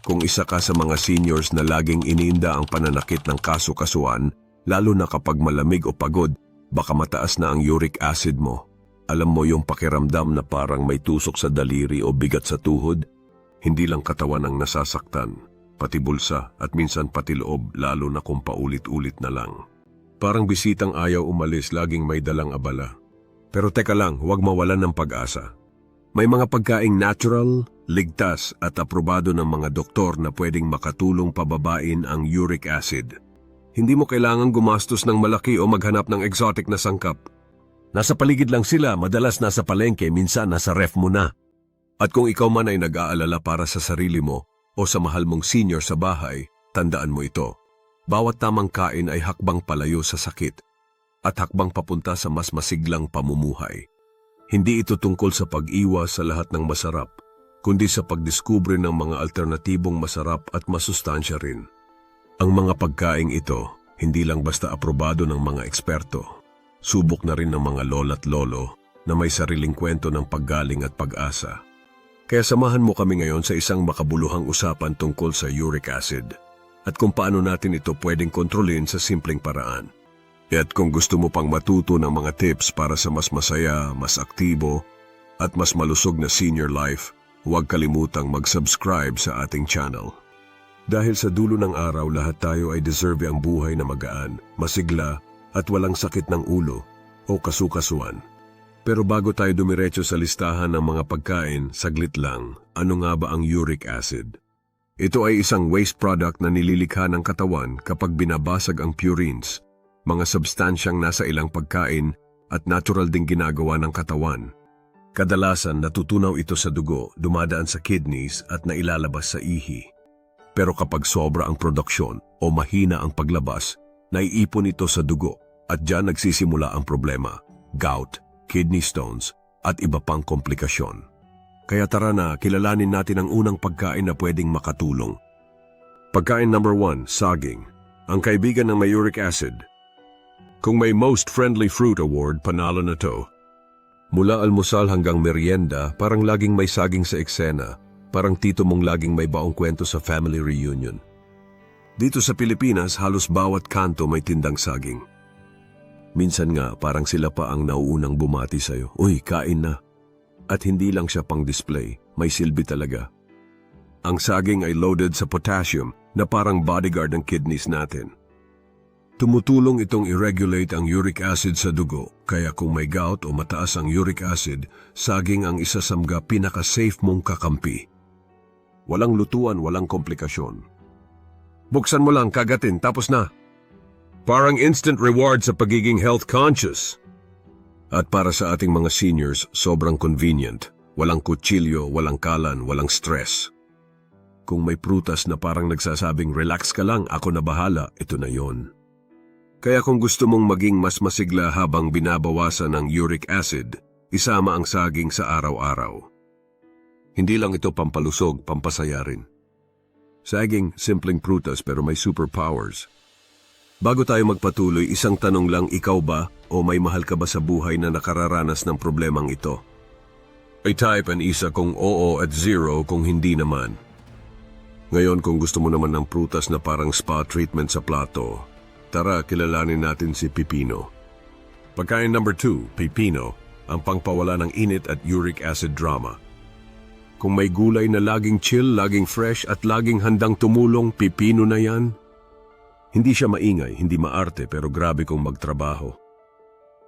Kung isa ka sa mga seniors na laging iniinda ang pananakit ng kaso-kasuan, lalo na kapag malamig o pagod, baka mataas na ang uric acid mo. Alam mo yung pakiramdam na parang may tusok sa daliri o bigat sa tuhod? Hindi lang katawan ang nasasaktan, pati bulsa at minsan pati loob lalo na kung paulit-ulit na lang. Parang bisitang ayaw umalis laging may dalang abala. Pero teka lang, huwag mawalan ng pag-asa. May mga pagkaing natural, ligtas at aprobado ng mga doktor na pwedeng makatulong pababain ang uric acid. Hindi mo kailangang gumastos ng malaki o maghanap ng exotic na sangkap. Nasa paligid lang sila, madalas nasa palengke, minsan nasa ref mo na. At kung ikaw man ay nag-aalala para sa sarili mo o sa mahal mong senior sa bahay, tandaan mo ito. Bawat tamang kain ay hakbang palayo sa sakit at hakbang papunta sa mas masiglang pamumuhay. Hindi ito tungkol sa pag-iwas sa lahat ng masarap, kundi sa pagdiskubre ng mga alternatibong masarap at masustansya rin. Ang mga pagkaing ito, hindi lang basta aprobado ng mga eksperto. Subok na rin ng mga lola't lolo na may sariling kwento ng paggaling at pag-asa. Kaya samahan mo kami ngayon sa isang makabuluhang usapan tungkol sa uric acid at kung paano natin ito pwedeng kontrolin sa simpleng paraan. At kung gusto mo pang matuto ng mga tips para sa mas masaya, mas aktibo, at mas malusog na senior life, huwag kalimutang mag-subscribe sa ating channel. Dahil sa dulo ng araw lahat tayo ay deserve ang buhay na magaan, masigla, at walang sakit ng ulo o kasukasuan. Pero bago tayo dumiretso sa listahan ng mga pagkain, saglit lang, ano nga ba ang uric acid? Ito ay isang waste product na nililikha ng katawan kapag binabasag ang purines, mga substansyang nasa ilang pagkain at natural ding ginagawa ng katawan. Kadalasan natutunaw ito sa dugo, dumadaan sa kidneys at nailalabas sa ihi. Pero kapag sobra ang produksyon o mahina ang paglabas, naiipon ito sa dugo at diyan nagsisimula ang problema, gout, kidney stones at iba pang komplikasyon. Kaya tara na, kilalanin natin ang unang pagkain na pwedeng makatulong. Pagkain number one, saging. Ang kaibigan ng may uric acid. Kung may Most Friendly Fruit Award, panalo na to. Mula almusal hanggang merienda, parang laging may saging sa eksena. Parang tito mong laging may baong kwento sa family reunion. Dito sa Pilipinas, halos bawat kanto may tindang saging. Minsan nga, parang sila pa ang nauunang bumati sa'yo. Uy, kain na. At hindi lang siya pang display, may silbi talaga. Ang saging ay loaded sa potassium na parang bodyguard ng kidneys natin. Tumutulong itong i-regulate ang uric acid sa dugo, kaya kung may gout o mataas ang uric acid, saging ang isa sa mga pinaka-safe mong kakampi. Walang lutuan, walang komplikasyon. Buksan mo lang, kagatin, tapos na. Parang instant reward sa pagiging health conscious. At para sa ating mga seniors, sobrang convenient. Walang kutsilyo, walang kalan, walang stress. Kung may prutas na parang nagsasabing relax ka lang, ako na bahala, ito na yon. Kaya kung gusto mong maging mas masigla habang binabawasan ng uric acid, isama ang saging sa araw-araw. Hindi lang ito pampalusog, pampasaya rin. Saging, simpleng prutas pero may superpowers. Bago tayo magpatuloy, isang tanong lang, ikaw ba o may mahal ka ba sa buhay na nakararanas ng problemang ito? Ay type an isa kung oo at zero kung hindi naman. Ngayon kung gusto mo naman ng prutas na parang spa treatment sa plato, tara kilalanin natin si Pipino. Pagkain number 2, Pipino, ang pangpawala ng init at uric acid drama. Kung may gulay na laging chill, laging fresh at laging handang tumulong, pipino na yan. Hindi siya maingay, hindi maarte pero grabe kong magtrabaho.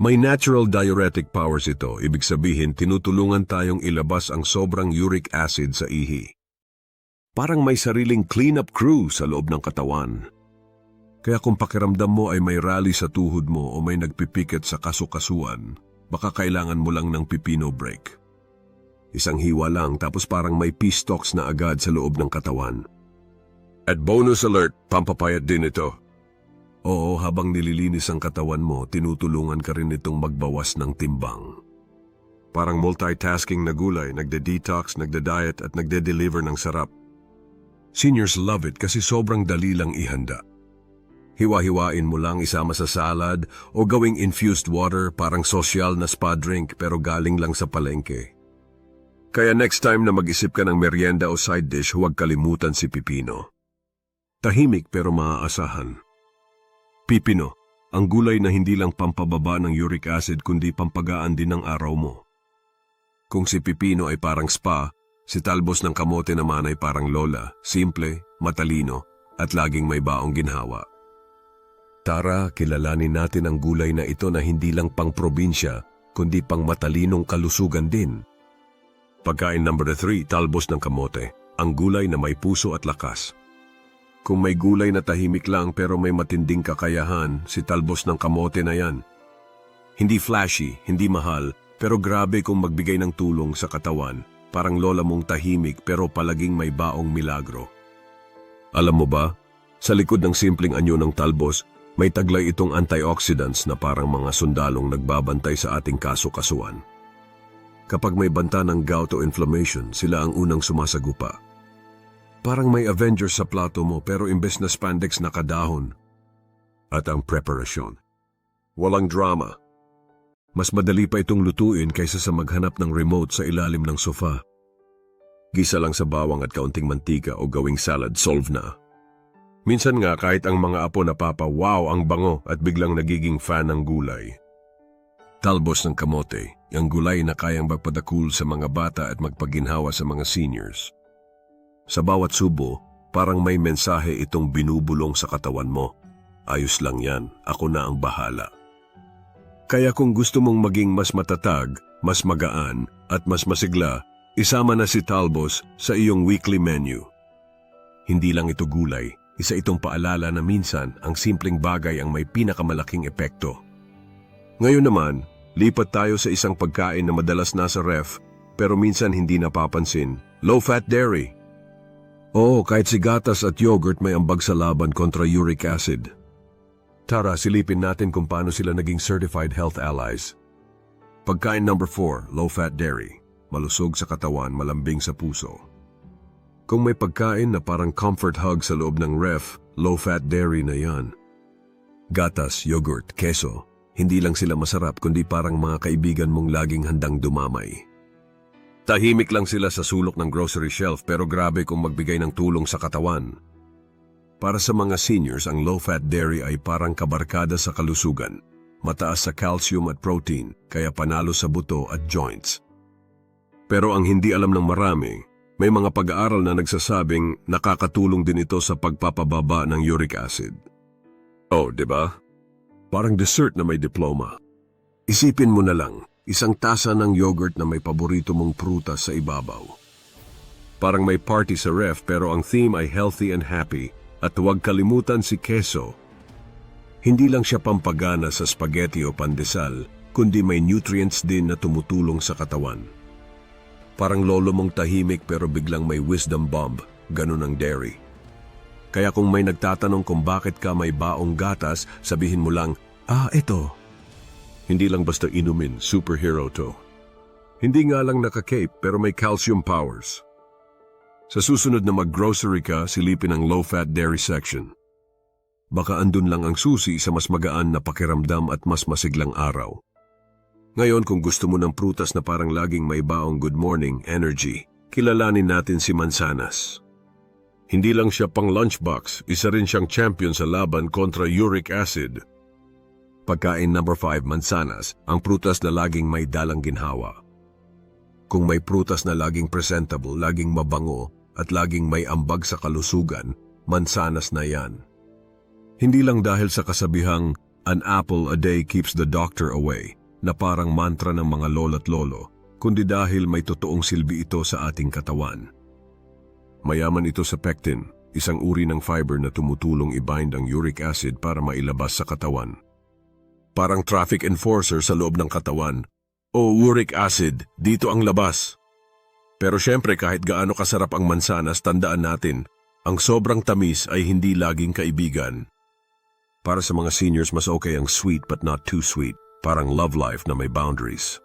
May natural diuretic powers ito, ibig sabihin tinutulungan tayong ilabas ang sobrang uric acid sa ihi. Parang may sariling cleanup crew sa loob ng katawan. Kaya kung pakiramdam mo ay may rally sa tuhod mo o may nagpipikit sa kasukasuan, baka kailangan mo lang ng pipino break. Isang hiwa lang tapos parang may peace talks na agad sa loob ng katawan. At bonus alert, pampapayat din ito. Oo, habang nililinis ang katawan mo, tinutulungan ka rin itong magbawas ng timbang. Parang multitasking na gulay, nagde-detox, nagde-diet at nagde-deliver ng sarap. Seniors love it kasi sobrang dali lang ihanda. Hiwa-hiwain mo lang isama sa salad o gawing infused water parang sosyal na spa drink pero galing lang sa palengke. Kaya next time na mag-isip ka ng merienda o side dish, huwag kalimutan si Pipino. Tahimik pero maaasahan. Pipino, ang gulay na hindi lang pampababa ng uric acid kundi pampagaan din ng araw mo. Kung si Pipino ay parang spa, si Talbos ng kamote naman ay parang lola, simple, matalino, at laging may baong ginhawa. Tara, kilalanin natin ang gulay na ito na hindi lang pang probinsya, kundi pang matalinong kalusugan din. Pagkain number 3, talbos ng kamote, ang gulay na may puso at lakas. Kung may gulay na tahimik lang pero may matinding kakayahan, si talbos ng kamote na yan. Hindi flashy, hindi mahal, pero grabe kung magbigay ng tulong sa katawan, parang lola mong tahimik pero palaging may baong milagro. Alam mo ba, sa likod ng simpleng anyo ng talbos, may taglay itong antioxidants na parang mga sundalong nagbabantay sa ating kaso-kasuan. Kapag may banta ng gout o inflammation, sila ang unang sumasagupa. Parang may Avengers sa plato mo pero imbes na spandex nakadahon. At ang preparasyon. Walang drama. Mas madali pa itong lutuin kaysa sa maghanap ng remote sa ilalim ng sofa. Gisa lang sa bawang at kaunting mantika o gawing salad solve na. Minsan nga kahit ang mga apo napapa wow ang bango at biglang nagiging fan ng gulay. Talbos ng kamote, ang gulay na kayang magpadakul sa mga bata at magpaginhawa sa mga seniors. Sa bawat subo, parang may mensahe itong binubulong sa katawan mo. Ayos lang yan, ako na ang bahala. Kaya kung gusto mong maging mas matatag, mas magaan, at mas masigla, isama na si Talbos sa iyong weekly menu. Hindi lang ito gulay, isa itong paalala na minsan ang simpleng bagay ang may pinakamalaking epekto. Ngayon naman, lipat tayo sa isang pagkain na madalas nasa ref pero minsan hindi napapansin, low-fat dairy. Oo, kahit si gatas at yogurt may ambag sa laban kontra uric acid. Tara, silipin natin kung paano sila naging certified health allies. Pagkain number 4, low-fat dairy. Malusog sa katawan, malambing sa puso. Kung may pagkain na parang comfort hug sa loob ng ref, low-fat dairy na yan. Gatas, yogurt, keso, hindi lang sila masarap kundi parang mga kaibigan mong laging handang dumamay. Tahimik lang sila sa sulok ng grocery shelf pero grabe kung magbigay ng tulong sa katawan. Para sa mga seniors, ang low-fat dairy ay parang kabarkada sa kalusugan. Mataas sa calcium at protein, kaya panalo sa buto at joints. Pero ang hindi alam ng marami, may mga pag-aaral na nagsasabing nakakatulong din ito sa pagpapababa ng uric acid. Oh, di ba? Parang dessert na may diploma. Isipin mo na lang, isang tasa ng yogurt na may paborito mong prutas sa ibabaw. Parang may party sa ref pero ang theme ay healthy and happy at huwag kalimutan si keso. Hindi lang siya pampagana sa spaghetti o pandesal, kundi may nutrients din na tumutulong sa katawan. Parang lolo mong tahimik pero biglang may wisdom bomb, ganun ang dairy. Kaya kung may nagtatanong kung bakit ka may baong gatas, sabihin mo lang, ah, ito. Hindi lang basta inumin, superhero to. Hindi nga lang naka-cape pero may calcium powers. Sa susunod na mag-grocery ka, silipin ang low-fat dairy section. Baka andun lang ang susi sa mas magaan na pakiramdam at mas masiglang araw. Ngayon kung gusto mo ng prutas na parang laging may baong good morning energy, kilalanin natin si Mansanas. Hindi lang siya pang lunchbox, isa rin siyang champion sa laban kontra uric acid. Pagkain number 5, mansanas, ang prutas na laging may dalang ginhawa. Kung may prutas na laging presentable, laging mabango, at laging may ambag sa kalusugan, mansanas na yan. Hindi lang dahil sa kasabihang, an apple a day keeps the doctor away, na parang mantra ng mga lolo't lolo, kundi dahil may totoong silbi ito sa ating katawan. Mayaman ito sa pectin, isang uri ng fiber na tumutulong i-bind ang uric acid para mailabas sa katawan. Parang traffic enforcer sa loob ng katawan. O uric acid, dito ang labas. Pero syempre kahit gaano kasarap ang mansanas, tandaan natin, ang sobrang tamis ay hindi laging kaibigan. Para sa mga seniors, mas okay ang sweet but not too sweet, parang love life na may boundaries.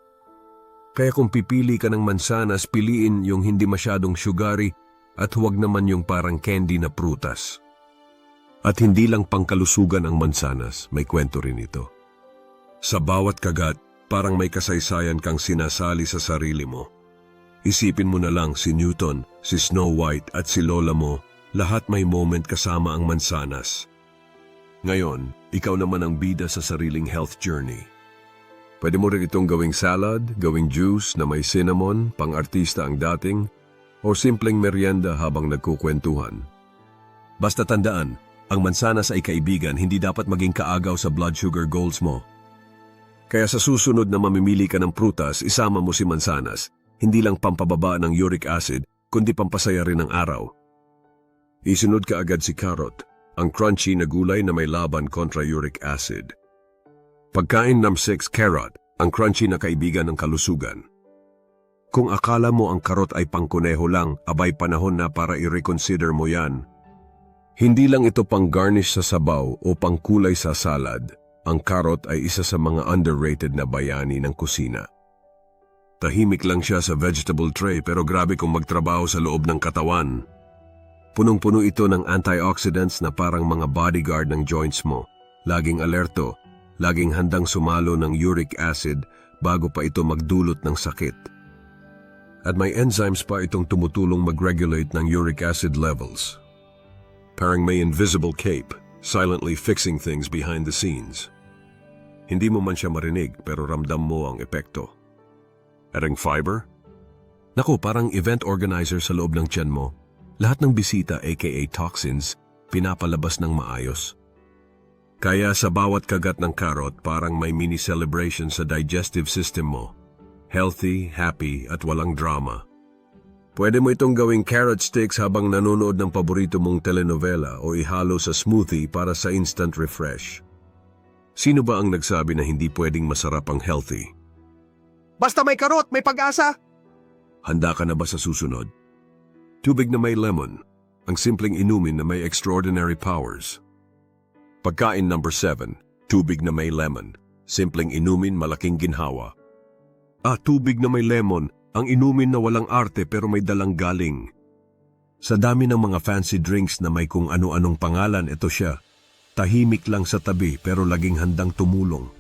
Kaya kung pipili ka ng mansanas, piliin yung hindi masyadong sugary at huwag naman yung parang candy na prutas. At hindi lang pangkalusugan ang mansanas, may kwento rin ito. Sa bawat kagat, parang may kasaysayan kang sinasali sa sarili mo. Isipin mo na lang si Newton, si Snow White at si Lola mo, lahat may moment kasama ang mansanas. Ngayon, ikaw naman ang bida sa sariling health journey. Pwede mo rin itong gawing salad, gawing juice na may cinnamon, pang-artista ang dating, o simpleng merienda habang nagkukwentuhan. Basta tandaan, ang mansanas ay kaibigan, hindi dapat maging kaagaw sa blood sugar goals mo. Kaya sa susunod na mamimili ka ng prutas, isama mo si mansanas, hindi lang pampababa ng uric acid, kundi pampasaya rin ng araw. Isunod ka agad si carrot, ang crunchy na gulay na may laban kontra uric acid. Pagkain number 6, carrot, ang crunchy na kaibigan ng kalusugan. Kung akala mo ang karot ay pangkuneho lang, abay panahon na para i-reconsider mo yan. Hindi lang ito pang garnish sa sabaw o pangkulay sa salad. Ang karot ay isa sa mga underrated na bayani ng kusina. Tahimik lang siya sa vegetable tray pero grabe kung magtrabaho sa loob ng katawan. Punong-puno ito ng antioxidants na parang mga bodyguard ng joints mo. Laging alerto, laging handang sumalo ng uric acid bago pa ito magdulot ng sakit. At may enzymes pa itong tumutulong mag-regulate ng uric acid levels. Parang may invisible cape, silently fixing things behind the scenes. Hindi mo man siya marinig pero ramdam mo ang epekto. Ang fiber? Naku, parang event organizer sa loob ng tiyan mo. Lahat ng bisita aka toxins, pinapalabas ng maayos. Kaya sa bawat kagat ng karot parang may mini celebration sa digestive system mo. Healthy, happy at walang drama. Pwede mo itong gawing carrot sticks habang nanonood ng paborito mong telenovela o ihalo sa smoothie para sa instant refresh. Sino ba ang nagsabi na hindi pwedeng masarap ang healthy? Basta may karot, may pag-asa. Handa ka na ba sa susunod? Tubig na may lemon, ang simpleng inumin na may extraordinary powers. Pagkain number 7, tubig na may lemon, simpleng inumin malaking ginhawa. Ah, tubig na may lemon, ang inumin na walang arte pero may dalang galing. Sa dami ng mga fancy drinks na may kung ano-anong pangalan, ito siya. Tahimik lang sa tabi pero laging handang tumulong.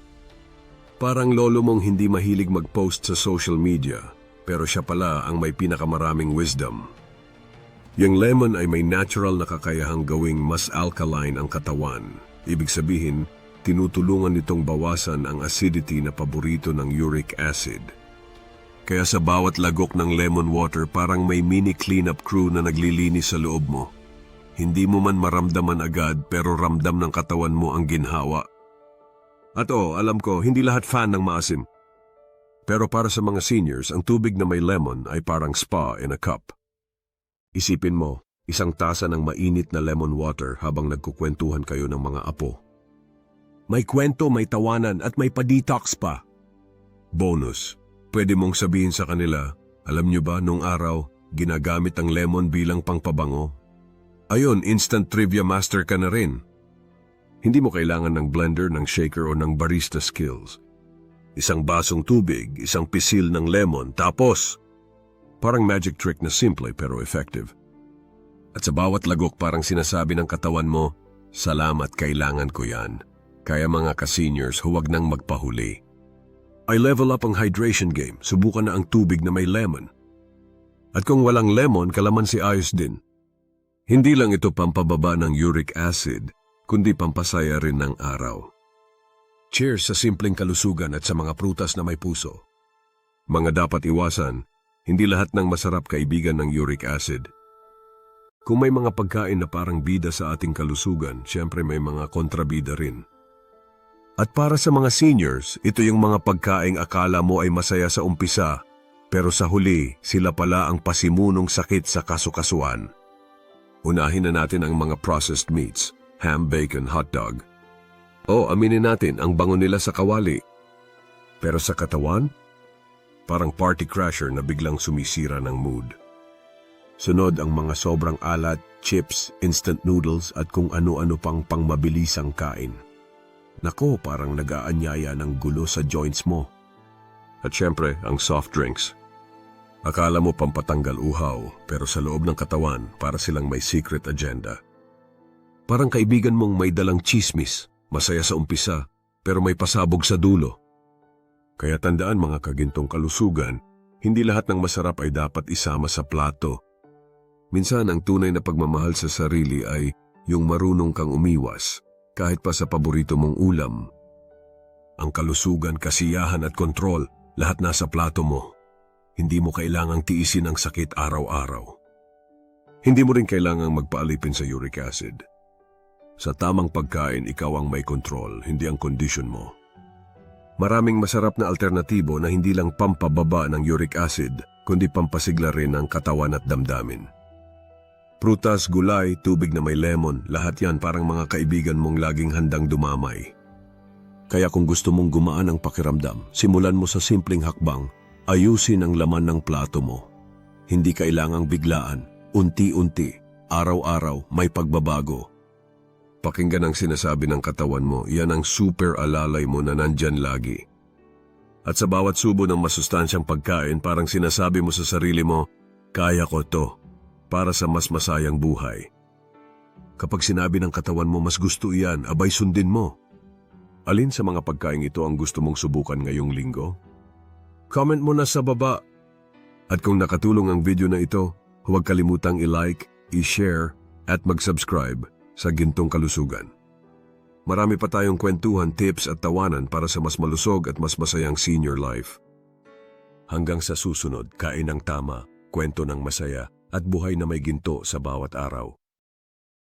Parang lolo mong hindi mahilig mag-post sa social media, pero siya pala ang may pinakamaraming wisdom. Yung lemon ay may natural na kakayahang gawing mas alkaline ang katawan. Ibig sabihin, tinutulungan nitong bawasan ang acidity na paborito ng uric acid. Kaya sa bawat lagok ng lemon water parang may mini cleanup crew na naglilinis sa loob mo. Hindi mo man maramdaman agad pero ramdam ng katawan mo ang ginhawa. At oo, alam ko, hindi lahat fan ng maasim. Pero para sa mga seniors, ang tubig na may lemon ay parang spa in a cup. Isipin mo, isang tasa ng mainit na lemon water habang nagkukwentuhan kayo ng mga apo. May kwento, may tawanan at may pa-detox pa. Bonus, pwede mong sabihin sa kanila, alam nyo ba nung araw, ginagamit ang lemon bilang pangpabango? Ayon, instant trivia master ka na rin. Hindi mo kailangan ng blender, ng shaker o ng barista skills. Isang basong tubig, isang pisil ng lemon, tapos Parang magic trick na simple pero effective. At sa bawat lagok parang sinasabi ng katawan mo, Salamat, kailangan ko yan. Kaya mga ka-seniors, huwag nang magpahuli. I level up ang hydration game, subukan na ang tubig na may lemon. At kung walang lemon, kalamansi ayos din. Hindi lang ito pampababa ng uric acid, kundi pampasaya rin ng araw. Cheers sa simpleng kalusugan at sa mga prutas na may puso. Mga dapat iwasan, hindi lahat ng masarap kaibigan ng uric acid. Kung may mga pagkain na parang bida sa ating kalusugan, syempre may mga kontrabida rin. At para sa mga seniors, ito yung mga pagkaing akala mo ay masaya sa umpisa, pero sa huli, sila pala ang pasimunong sakit sa kasukasuan. Unahin na natin ang mga processed meats, ham, bacon, hotdog. O aminin natin ang bango nila sa kawali. Pero sa katawan, Parang party crasher na biglang sumisira ng mood. Sunod ang mga sobrang alat, chips, instant noodles at kung ano-ano pang pangmabilisang kain. Nako, parang nag-aanyaya ng gulo sa joints mo. At syempre, ang soft drinks. Akala mo pampatanggal uhaw, pero sa loob ng katawan, para silang may secret agenda. Parang kaibigan mong may dalang chismis, masaya sa umpisa, pero may pasabog sa dulo. Kaya tandaan mga kagintong kalusugan, Hindi lahat ng masarap ay dapat isama sa plato. Minsan ang tunay na pagmamahal sa sarili ay yung marunong kang umiwas kahit pa sa paborito mong ulam. Ang kalusugan, kasiyahan at kontrol, lahat nasa plato mo. Hindi mo kailangang tiisin ang sakit araw-araw. Hindi mo rin kailangang magpaalipin sa uric acid. Sa tamang pagkain, ikaw ang may control, hindi ang condition mo. Maraming masarap na alternatibo na hindi lang pampababa ng uric acid, kundi pampasigla rin ng katawan at damdamin. Prutas, gulay, tubig na may lemon, lahat yan parang mga kaibigan mong laging handang dumamay. Kaya kung gusto mong gumaan ang pakiramdam, simulan mo sa simpleng hakbang, ayusin ang laman ng plato mo. Hindi kailangang biglaan, unti-unti, araw-araw may pagbabago. Pakinggan ang sinasabi ng katawan mo, yan ang super alalay mo na nandyan lagi. At sa bawat subo ng masustansyang pagkain, parang sinasabi mo sa sarili mo, kaya ko to, para sa mas masayang buhay. Kapag sinabi ng katawan mo mas gusto iyan, abay sundin mo. Alin sa mga pagkain ito ang gusto mong subukan ngayong linggo? Comment mo na sa baba. At kung nakatulong ang video na ito, huwag kalimutang i-like, i-share, at mag-subscribe sa Gintong Kalusugan. Marami pa tayong kwentuhan, tips at tawanan para sa mas malusog at mas masayang senior life. Hanggang sa susunod, kain ng tama, kwento ng masaya, at buhay na may ginto sa bawat araw.